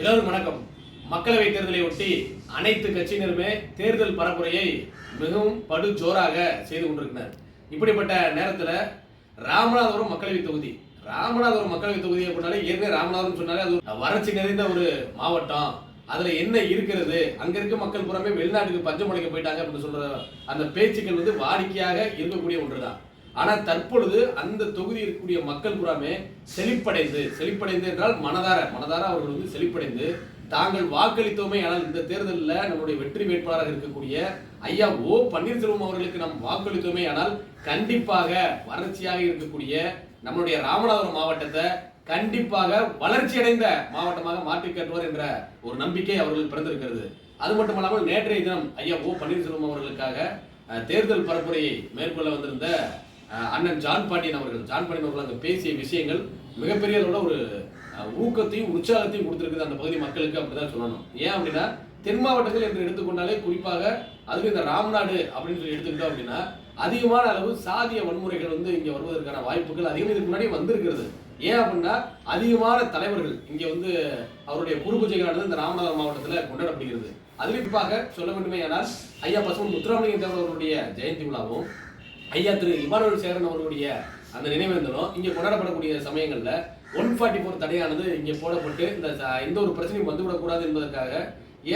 எல்லோரும் வணக்கம். மக்களவை தேர்தலை ஒட்டி அனைத்து கட்சியினருமே தேர்தல் பரப்புரையை மிகவும் படு ஜோராக செய்து கொண்டிருக்கிறார். இப்படிப்பட்ட நேரத்தில் ராமநாதபுரம் மக்களவை தொகுதி. ராமநாதபுரம் மக்களவை தொகுதி அப்படின்னாலே ஏற்கனவே ராமநாதபுரம் சொன்னாலே அது வறட்சி நிறைந்த ஒரு மாவட்டம். அதில் என்ன இருக்கிறது? அங்கே இருக்க மக்கள் புறமே வெளிநாட்டுக்கு பஞ்சம் முளைக்க போயிட்டாங்க அப்படின்னு சொல்கிற அந்த பேச்சுக்கள் வந்து வாடிக்கையாக இருக்கக்கூடிய ஒன்று தான் ஆனால் தற்பொழுது அந்த தொகுதி இருக்கக்கூடிய மக்கள் புறாமே செழிப்படைந்து செழிப்படைந்து என்றால் மனதார மனதார அவர்கள் வந்து செழிப்படைந்து தாங்கள் வாக்களித்தோமே ஆனால் இந்த தேர்தலில் நம்முடைய வெற்றி வேட்பாளராக இருக்கக்கூடிய ஐயா ஓ பன்னீர்செல்வம் அவர்களுக்கு நாம் வாக்களித்தோமே ஆனால் கண்டிப்பாக வறட்சியாக இருக்கக்கூடிய நம்மளுடைய ராமநாதபுரம் மாவட்டத்தை கண்டிப்பாக வளர்ச்சியடைந்த மாவட்டமாக மாற்றி கட்டுவார் என்ற ஒரு நம்பிக்கை அவர்கள் பிறந்திருக்கிறது. அது மட்டுமல்லாமல் நேற்றைய தினம் ஐயா ஓ பன்னீர்செல்வம் அவர்களுக்காக தேர்தல் பரப்புரையை மேற்கொள்ள வந்திருந்த அண்ணன் ஜான் பாண்டியன் அவர்கள் ஜான் பாண்டியன் அவர்கள் அங்கே பேசிய விஷயங்கள் மிகப்பெரிய அளவோட ஒரு ஊக்கத்தையும் உற்சாகத்தையும் கொடுத்துருக்குது அந்த பகுதி மக்களுக்கு அப்படிதான் சொல்லணும். ஏன் அப்படின்னா தென் மாவட்டங்கள் என்று எடுத்துக்கொண்டாலே குறிப்பாக அதுக்கு இந்த ராம்நாடு அப்படின்னு சொல்லி எடுத்துக்கிட்டோம் அப்படின்னா அதிகமான அளவு சாதிய வன்முறைகள் வந்து இங்கே வருவதற்கான வாய்ப்புகள் அதிகம். இதுக்கு முன்னாடி வந்திருக்கிறது. ஏன் அப்படின்னா அதிகமான தலைவர்கள் இங்கே வந்து அவருடைய குருபூஜைகளானது இந்த ராமநாதர் மாவட்டத்தில் கொண்டாடப்படுகிறது. அதிலும் குறிப்பாக சொல்ல வேண்டுமே ஏன்னா ஐயா பசுமன் முத்துராமலிங்க தேவர் ஜெயந்தி விழாவும் ஐயா திரு இமானுவல் சேரன் அவர்களுடைய அந்த நினைவேந்தலும் இங்கே கொண்டாடப்படக்கூடிய சமயங்களில் ஒன் ஃபார்ட்டி ஃபோர் தடையானது இங்கே போடப்பட்டு இந்த எந்த ஒரு பிரச்சனையும் வந்துவிடக்கூடாது என்பதற்காக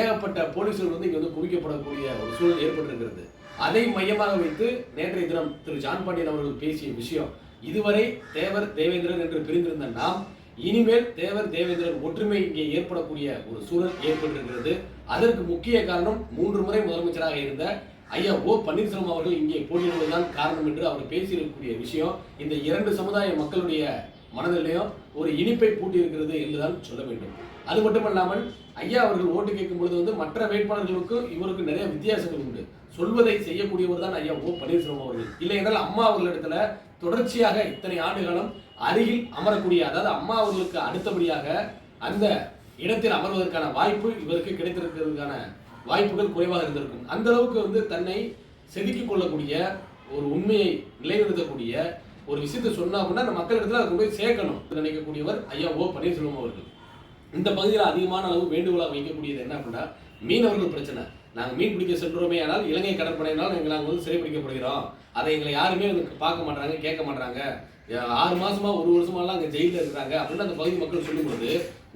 ஏகப்பட்ட போலீஸ்கள் வந்து இங்கே வந்து குவிக்கப்படக்கூடிய ஒரு சூழல் ஏற்பட்டிருக்கிறது. அதை மையமாக வைத்து நேற்றைய தினம் திரு ஜான் பாண்டியன் அவர்கள் பேசிய விஷயம் இதுவரை தேவர் தேவேந்திரன் என்று பிரிந்திருந்த நாம் இனிமேல் தேவர் தேவேந்திரன் ஒற்றுமை இங்கே ஏற்படக்கூடிய ஒரு சூழல் ஏற்பட்டிருக்கிறது. அதற்கு முக்கிய காரணம் மூன்று முறை முதலமைச்சராக இருந்த ஐயா ஓ பன்னீர்செல்வம் அவர்கள் இங்கே போட்டியிடுவதுதான் காரணம் என்று அவர் பேசியிருக்கக்கூடிய விஷயம். இந்த இரண்டு சமுதாய மக்களுடைய மனதிலையும் ஒரு இனிப்பை பூட்டி இருக்கிறது என்றுதான் சொல்ல வேண்டும். அது மட்டுமல்லாமல் ஐயா அவர்கள் ஓட்டு கேட்கும் பொழுது வந்து மற்ற வேட்பாளர்களுக்கும் இவருக்கு நிறைய வித்தியாசங்கள் உண்டு. சொல்வதை செய்யக்கூடியவர் தான் ஐயா ஓ பன்னீர்செல்வம் அவர்கள். இல்லை என்றால் அம்மா அவர்களிடத்துல தொடர்ச்சியாக இத்தனை ஆண்டு காலம் அருகில் அமரக்கூடிய அதாவது அம்மா அவர்களுக்கு அடுத்தபடியாக அந்த இடத்தில் அமர்வதற்கான வாய்ப்பு இவருக்கு கிடைத்திருக்கிறதுக்கான வாய்ப்புகள் குறைவாக இருந்திருக்கும். அந்த அளவுக்கு வந்து தன்னை செதுக்கிக் கொள்ளக்கூடிய ஒரு உண்மையை நிலைநிறுத்தக்கூடிய ஒரு விஷயத்தை சொன்னா அப்படின்னா அந்த மக்களிடத்துல அதை கொண்டு போய் சேர்க்கணும் நினைக்கக்கூடியவர் ஐயா ஓ பன்னீர்செல்வம் அவர்கள். இந்த பகுதியில் அதிகமான அளவு வேண்டுகோளாக வைக்கக்கூடியது என்ன அப்படின்னா மீனவர்கள் பிரச்சனை. நாங்கள் மீன் பிடிக்க சென்றோமே ஆனால் இலங்கை கடற்படையினால் எங்களை நாங்கள் வந்து சிறைப்பிடிக்கப்படுகிறோம் அதை எங்களை யாருமே வந்து பார்க்க மாட்டாங்க கேட்க மாட்டாங்க ஆறு மாசமா ஒரு வருஷமாலாம் அங்கே ஜெயிலில் இருக்கிறாங்க அப்படின்னு அந்த பகுதி மக்கள் சொல்லும்போது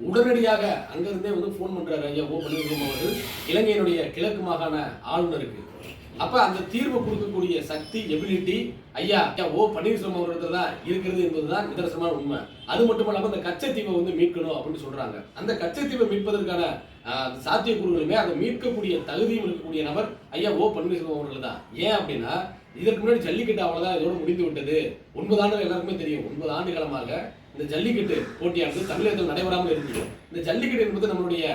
உடனடியாக அங்கிருந்தே வந்து ஃபோன் பண்றாரு ஐயா ஓ பன்னீர்செல்வம் அவர்கள். இலங்கையினுடைய கிழக்கு மாகாண ஆளுநருக்கு. அப்ப அந்த தீர்வு கொடுக்கக்கூடிய சக்தி எபிலிட்டி ஐயா ஐயா ஓ பன்னீர்செல்வம் அவர்கிட்ட தான் இருக்கிறது என்பதுதான் நிதர்சனமான உண்மை. அது மட்டும் இல்லாம அந்த கச்சத்தீவை வந்து மீட்கணும் அப்படின்னு சொல்றாங்க. அந்த கச்சத்தீவை மீட்பதற்கான சாத்திய சாத்தியக்கூறுகளுமே அதை மீட்கக்கூடிய தகுதியும் இருக்கக்கூடிய நபர் ஐயா ஓ பன்னீர்செல்வம் அவர்கள் தான். ஏன் அப்படின்னா இதற்கு முன்னாடி ஜல்லிக்கட்டு அவ்வளவுதான் இதோட முடிந்து விட்டது. ஒன்பது ஆண்டுகள் எல்லாருக்குமே தெரியும். ஒன்பது ஆண்டு காலமாக இந்த ஜல்லிக்கட்டு போட்டியானது தமிழகத்தில் நடைபெறாமல் இருந்தது. இந்த ஜல்லிக்கட்டு என்பது நம்மளுடைய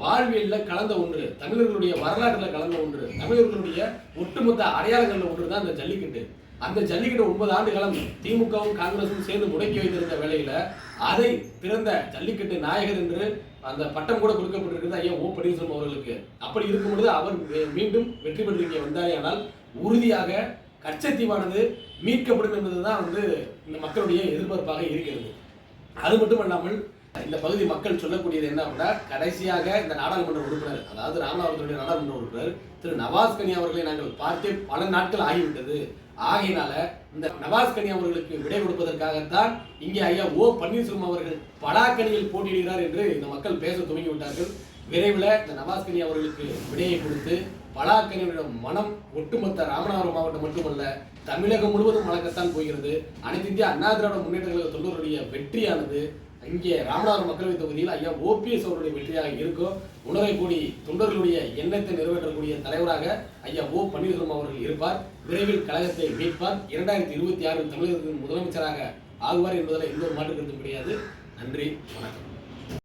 வாழ்வியலில் கலந்த ஒன்று தமிழர்களுடைய வரலாற்றில் கலந்த ஒன்று தமிழர்களுடைய ஒட்டுமொத்த அடையாளங்களில் ஒன்று தான் அந்த ஜல்லிக்கட்டு. அந்த ஜல்லிக்கட்டு ஒன்பது ஆண்டு காலம் திமுகவும் காங்கிரஸும் சேர்ந்து முடக்கி வைத்திருந்த வேளையில அதை பிறந்த ஜல்லிக்கட்டு நாயகர் என்று அந்த பட்டம் கூட கொடுக்கப்பட்டிருக்கிறது ஐயா ஓ பன்னீர்செல்வம் அவர்களுக்கு. அப்படி இருக்கும் பொழுது அவர் மீண்டும் வெற்றி பெற்று இங்கே வந்தாரேயானால் உறுதியாக கச்சத்தீவானது மீட்கப்படும் என்பதுதான் வந்து இந்த மக்களுடைய எதிர்பார்ப்பாக இருக்கிறது. அது மட்டும் இல்லாமல் இந்த பகுதி மக்கள் சொல்லக்கூடியது என்ன அப்படின்னா கடைசியாக இந்த நாடாளுமன்ற உறுப்பினர் அதாவது ராமநாதபுரத்துடைய நாடாளுமன்ற உறுப்பினர் திரு நவாஸ் கனி அவர்களை நாங்கள் பார்த்தே பல நாட்கள் ஆகிவிட்டது. ஆகையினால இந்த நவாஸ் கனி அவர்களுக்கு விடை கொடுப்பதற்காகத்தான் இங்கே ஐயா ஓ பன்னீர்செல்வம் அவர்கள் பலாக்கனியில் போட்டியிடுகிறார் என்று இந்த மக்கள் பேச துவங்கி விட்டார்கள் விரைவில் இந்த நவாஸ்கனி அவர்களுக்கு விடையை கொடுத்து பலாக்கனியோட மனம் ஒட்டுமொத்த ராமநாதபுரம் மாவட்டம் மட்டுமல்ல தமிழகம் முழுவதும் வழக்கத்தான் போகிறது. அனைத்து இந்திய அண்ணா திராவிட முன்னேற்ற கழக தொண்டருடைய வெற்றியானது இங்கே ராமநாதபுரம் மக்களவை தொகுதியில் ஐயா ஓபிஎஸ் அவருடைய வெற்றியாக இருக்கும். உணரை கூடி தொண்டர்களுடைய எண்ணத்தை நிறைவேற்றக்கூடிய தலைவராக ஐயா ஓ பன்னீர்செல்வம் அவர்கள் இருப்பார். விரைவில் கழகத்தை மீட்பார். இரண்டாயிரத்தி இருபத்தி ஆறில் தமிழகத்தின் முதலமைச்சராக ஆகுவார் என்பதில் எந்த ஒரு மாற்று கருத்தும் கிடையாது. நன்றி வணக்கம்.